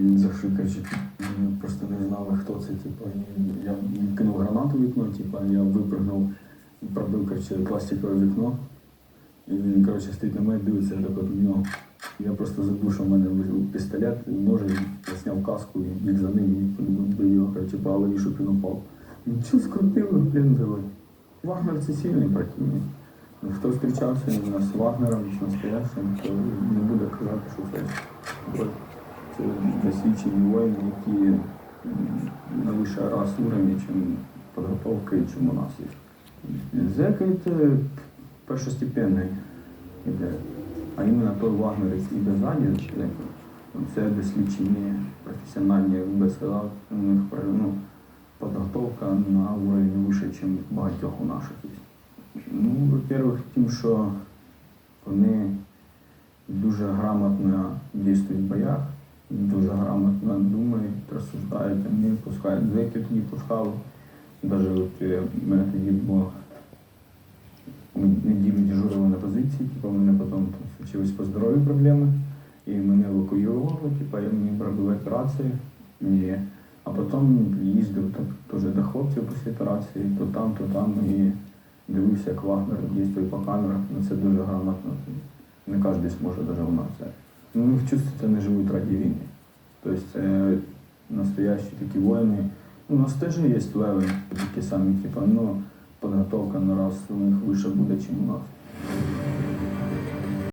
І зашикаючи, ми просто не знали, хто це. Типу, я кинув гранату в вікно, типу, я випрыгнув, пробив коротше, пластикове вікно. І він, коротше, стоїть на мене, дивиться так от в нього. Я просто забув, що в мене пістолет, ножи, я зняв каску і біг за ним і його, коротше, по голові, щоб він упав. Ну, що скрутили, блін, диви. Вагнер це сильний противник. Ну, Хто зустрічався з Вагнером, з настоящим, то не буде казати, що це досвідчені воїни, які на вищий раз уровні, чим підготовки, чим у нас є. Зека це першостепенний іде. А іменно той вагнерець іде ззаді, це досліджені професіональні, я би сказав, у них ну, підготовка на уровень вище, ніж багатьох у наших є. Ну, во-первых, тим, що вони дуже грамотно діють в боях, дуже грамотно думають, розсуждають, вони пускають тоді пускали. Даже от е, мене тоді було неділю дежурили на позиції, типу, мене потім случились по здоров'ю проблеми, і мене евакуювали, типу, я мені робили операції. І, а потім їздив так, теж до хлопців після операції, то там, то там, і дивився, як Вагнер дійствує по камерах. Ну, це дуже грамотно. Не кожен зможе навіть у нас. Ну, вони чувствують, не живуть раді війни. Тобто це настоящі такі воїни. У нас теж є леви, такі самі, типу, ну, підготовка на раз у них выше буде, ніж у нас.